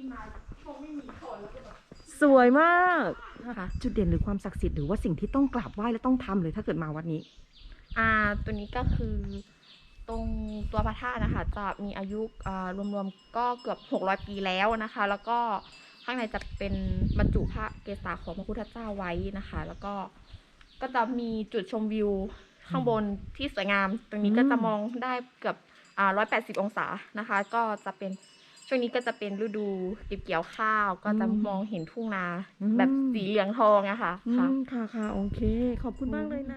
ขึ้นมาคงไม่มีคนแล้วก็แบบสวยมากนะคะ จุดเด่นหรือความศักดิ์สิทธิ์หรือว่าสิ่งที่ต้องกราบไหว้และต้องทำเลยถ้าเกิดมาวัดนี้ อ่าตัวนี้ก็คือตรงตัวพระธาตุนะคะ จะมีอายุอ่ารวมๆก็เกือบ 600 ปีแล้วนะคะ แล้วก็ข้างในจะเป็นบรรจุพระเกศาของพระพุทธเจ้าไว้นะคะ แล้วก็ก็จะมีจุดชมวิวข้างบนที่สวยงาม ตรงนี้ก็จะมองได้เกือบอ่า180องศานะคะ ก็จะเป็น ช่วงนี้ก็จะเป็นฤดูเก็บเกี่ยวข้าวก็จะอืมมองเห็นทุ่งนาอืมแบบสีเหลืองทองอะค่ะอืค่ะมค่ะค่ะโอเค ขอบคุณมากเลยนะ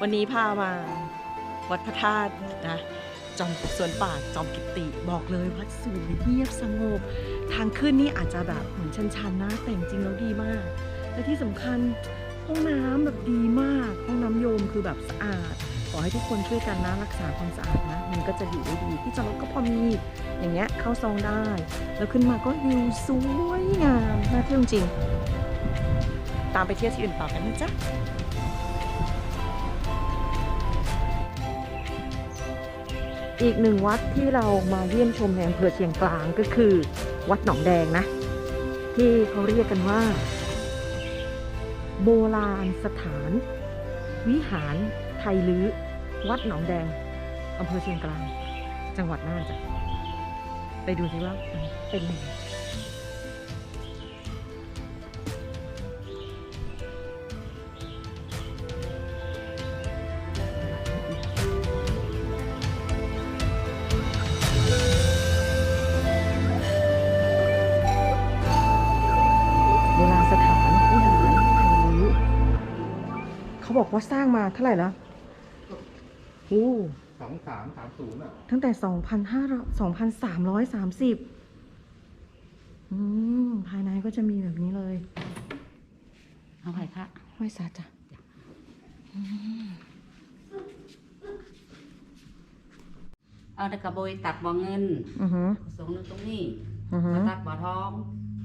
วันนี้พามาวัดพระธาตุนะ จอมสวนป่าจอมกิตติบอกเลยวัดสวยเงียบสงบ ทางขึ้นนี่อาจจะแบบเหมือนชันๆนะแต่จริงแล้วดีมาก และที่สำคัญห้องน้ำแบบดีมาก ห้องน้ำโยมคือแบบสะอาดขอให้ทุกคนช่วยกันนะรักษาความสะอาดนะมันก็จะอยู่ได้ดีที่จอดรถก็พอมีอย่างเงี้ยเข้าซองได้ แล้วขึ้นมาก็วิวสวยงามน่าเที่ยวจริง ตามไปเที่ยวที่อื่นต่อกันนะจ๊ะ อีกหนึ่งวัดที่เรามาเยี่ยมชมในอำเภอเชียงกลางก็คือ วัดหนองแดงนะ ที่เขาเรียกกันว่า โบราณสถาน วิหารไทยลื้อ วัดหนองแดงอำเภอเชียงกลาง จังหวัดน่านจ้ะไปดูสิว่ามันเป็นยังไง บอกว่าสร้างมาเท่าไหร่แล้วโอ้สองสามสามศูนย์อะตั้งแต่2,500 2,330อืมภายในก็จะมีแบบนี้เลยเอาไผ่คะห้อยซาจ้ะเอาแต่กระโบยตักบ่อเงินอือหือส่งลงตรงนี้อือหือมาตักบ่อทอง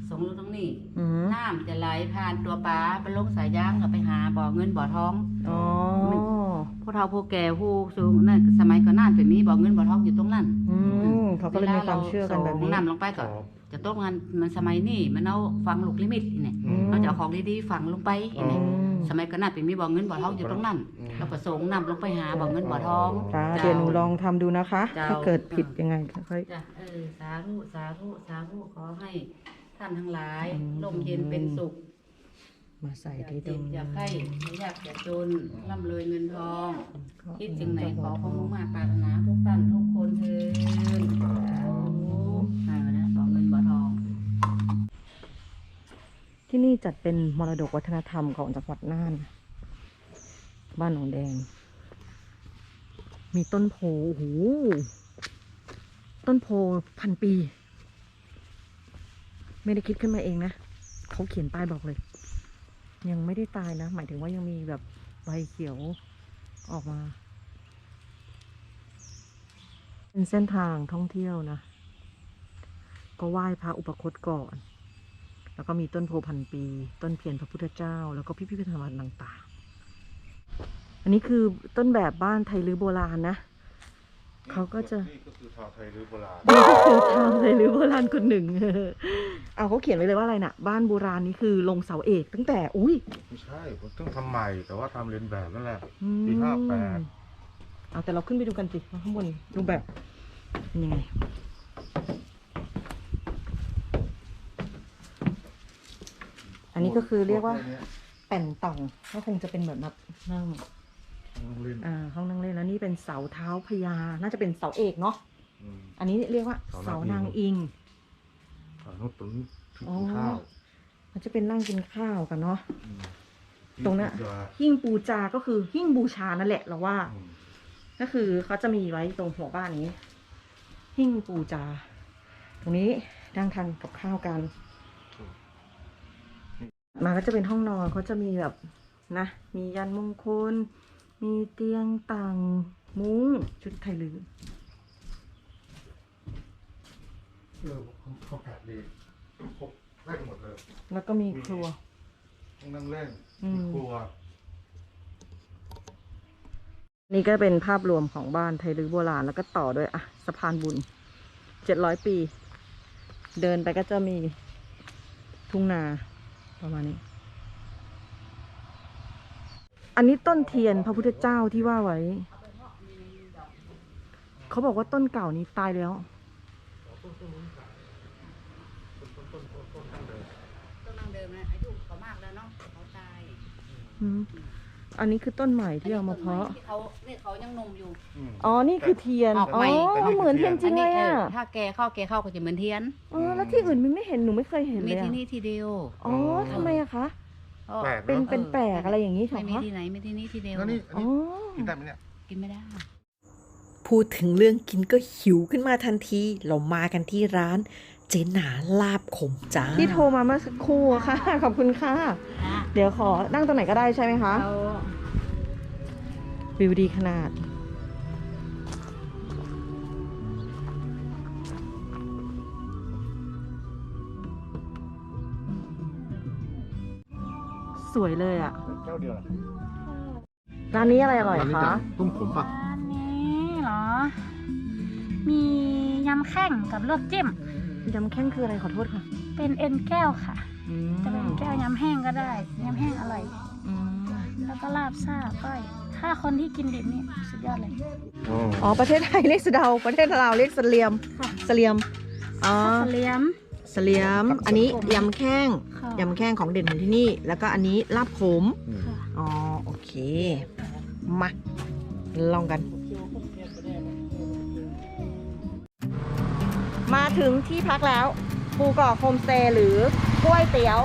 ส่งลงตรงนี้อือหือน้ำจะไหลผ่านตัวปลาไปลงสายยางก็ไปหาบ่อเงินบ่อทองอ๋อผู้เฒ่าผู้แก่ผู้สูงนั่นสมัยก่อนนั่นเป็นมีบ่อเงินบ่อทองอยู่ตรงนั้นอืมเขาก็เลยมีความเชื่อกันแบบส่นี้งน้ำลงไปก็จะต้มกันมันสมัยนี้มันเอาฟังลูกลิมิตนี่อืม เราจะเอาของดีๆฝังลงไปอืนี่มสมัยก่อนนั่นเป็นมีบ่อเงินบ่อทองอยู่ตรงนั้นเราก็ส่งน้ำลงไปหาบ่อเงินบ่อทอง จ้าเดี๋ยวหนูลองทำดูนะคะ เจ้า ถ้าเกิดผิดยังไงค่อย จ้ะเออสาธุสาธุสาธุขอให้ ท่านทั้งหลายอืม ลมเย็นเป็นสุข มาใส่อย่าที่ตรเจ็บงอย่าไข้ไม่อยากอย่าจนร่ำรวยเงินทองก็คิดสิ่งไหนขอความมุ่งมาปรารถนาทุกท่านทุกคนเถิดสาธุให้มาแล้วขอเงินบ่อทอง ที่นี่จัดเป็นมรดกวัฒนธรรมของจังหวัดน่าน บ้านหนองแดง มีต้นโพโอ้โหต้นโพพันปี ไม่ได้คิดขึ้นมาเองนะเขาเขียนป้ายบอกเลย ยังไม่ได้ตายนะ หมายถึงว่ายังมีแบบใบเขียวออกมา เป็นเส้นทางท่องเที่ยวนะ ก็ไหว้พระอุปคตก่อน แล้วก็มีต้นโพพันปี ต้นเพียรพระพุทธเจ้า แล้วก็พิพิธภัณฑ์ต่างๆ อันนี้คือต้นแบบบ้านไทยลื้อโบราณนะ เขาก็จะ นี่ก็คือชาวไทยหรือโบราณนี่ก็คือชาวไทยลื้อโบราณคนหนึ่ง เอาเขาเขียนไว้เลยว่าอะไรน่ะ บ้านโบราณนี้คือลงเสาเอกตั้งแต่ อุ้ยไม่ใช่ผมต้องทำใหม่แต่ว่าทำเรียนแบบนั่นแหละ อืมปีห้าแปดเอาแต่เราขึ้นไปดูกันสิว่าข้างบนรูปแบบเป็นยังไง อันนี้ก็คือเรียกว่าแป่นต่องก็คงจะเป็นเหมือนแบบนั่ง เรียนอ่าห้องนั่งเล่นแล้วนี่เป็นเสาเท้าพญาน่าจะเป็นเสาเอกเนาะอืม อันนี้เรียกว่าเสาเสานานางงอิอิง ง อ่าโน้ตตรงนี้ที่อ๋อกินข้าวมันจะเป็นนั่งกินข้าวกันเนาะ มตรงนั้นที่จะหิ้งปูจาก็คือหิ้งบูชานั่นแหละเราว่า อืมก็คือเขาจะมีไว้ตรงหัวบ้านนี้ หิ้งปูจา ตรงนี้นั่งทานกับข้าวกัน มาก็จะเป็นห้องนอนเขาจะมีแบบนะ มียันมงคล มีเตียงต่างมุ้งชุดไทยลือเออเขาเขาแผดดีครบเล่นหมดเลยแล้วก็มีครัว ห้องนั่งเล่นอืม มีครัว นี่ก็เป็นภาพรวมของบ้านไทยรื้อโบราณแล้วก็ต่อด้วยอะสะพานบุญเจ็ดร้อยปี เดินไปก็จะมีทุ่งนาประมาณนี้ อันนี้ต้นเทียนพระพุทธเจ้าที่ว่าไว้ เขาบอกว่าต้นเก่านี้ตายแล้วต้นดังเดิมนะอายุเขามากแล้วเนาะเขาตายอืมอันนี้คือต้นใหม่ที่เอามาเพาะ ที่เขาเนี่ยเขายังหนมอยู่ ม อ๋อ นี่คือเทียน ออกอ๋อ ใหม่ เหมือนเทียนจริงเลยอะ ถ้าแกเข้าแกเข้าก็จะเหมือนเทียนอ๋อแล้วที่อื่นมันไม่เห็น หนูไม่เคยเห็นมีเลยที่อะนี่ทีเดียวอ๋อทำไมอะคะ แปลกเป็นเนาะเป็นแปลกอะไรอย่างนี้เหรไม่อมีคะที่ไหนมีที่นี่ทีเดียวแล้วนี่อันอ๋อนี้กินได้ไหมเนี่ย กินไม่ได้ พูดถึงเรื่องกินก็หิวขึ้นมาทันที เรามากันที่ร้านเจหนาลาบขมจ้า ที่โทรมาเมื่อสักครู่อะค่ะ ขอบคุณค่ะเดี๋ยวขอนั่งตรงไหนก็ได้ใช่ไหมคะ เรา วิวดีขนาด วยเลยอะแก้วเดียวเหรอร้านนี้อะไรอร่อยร้านนี้คะจ้ตุ้มผมปะอันนี้เหรอ มียำแข้งกับลวกจิ้ม ยำแข้งคืออะไรขอโทษค่ะเป็นเอ็นแก้วค่ะอืมจะเป็นแก้วยำแห้งก็ได้ ยำแห้งอร่อย อืมแล้วก็ลาบซ่าก้อย ถ้าคนที่กินดิบนี่สุดยอดเลย อ๋ออ๋อ ประเทศไทยเรียกสะเดา ประเทศลาวเรียกเสลียมค่ะเสลียม อ๋อ ข้าวเสลียม เสลียมอันนี้ยำแข้งค่ะยำแข้งของเด่นของที่นี่ แล้วก็อันนี้ลาบขม อืมค่ะอ๋อ โอเค มา ลองกัน มาถึงที่พักแล้ว ภูเกาะโฮมสเตย์หรือก๋วยเตี๋ยว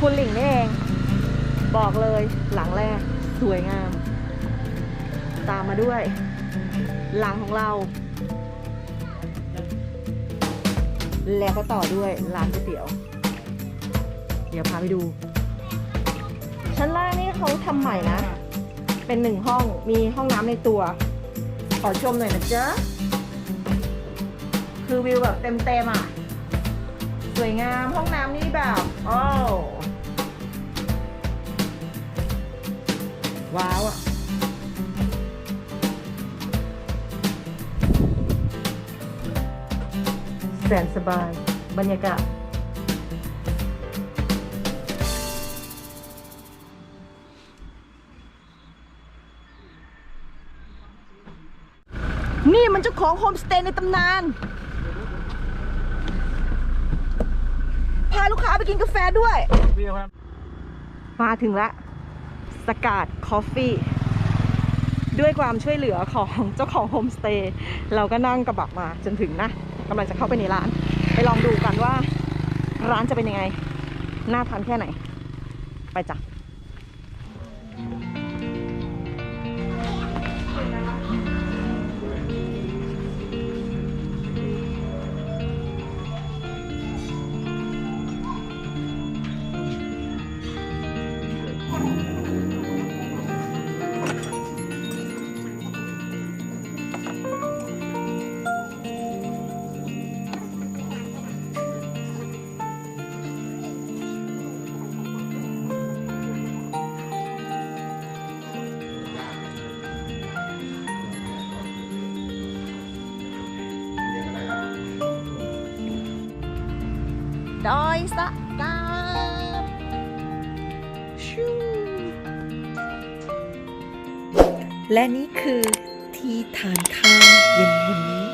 คุณหลิงนี่เอง บอกเลยหลังแรก สวยงาม ตามมาด้วย หลังของเรา แล้วก็ต่อด้วยร้านก๋วยเตี๋ยว เดี๋ยวพาไปดู ชั้นล่างนี่เขาทำใหม่นะ เป็นหนึ่งห้องมีห้องน้ำในตัว ขอชมหน่อยนะจ๊ะ คือวิวแบบเต็มๆอะ สวยงามห้องน้ำนี่แบบโอ้ว้าวอะ นสบาย บรรยากาศ นี่มันเจ้าของโฮมสเตย์ในตำนาน พาลูกค้าไปกินกาแฟด้วย มาถึงแล้วสกาดคอฟฟี่ด้วยความช่วยเหลือของเจ้าของโฮมสเตย์เราก็นั่งกระบะมาจนถึงนะ กำลังจะเข้าไปในร้าน ไปลองดูกันว่า ร้านจะเป็นยังไง น่าทานแค่ไหน ไปจ้ะ ดอยสะกาดชูและนี่คือที่ทานข้าวเย็นวันนี้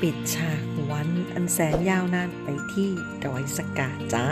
ปิดฉากวันอันแสนยาวนานไปที่ดอยสกาจ้า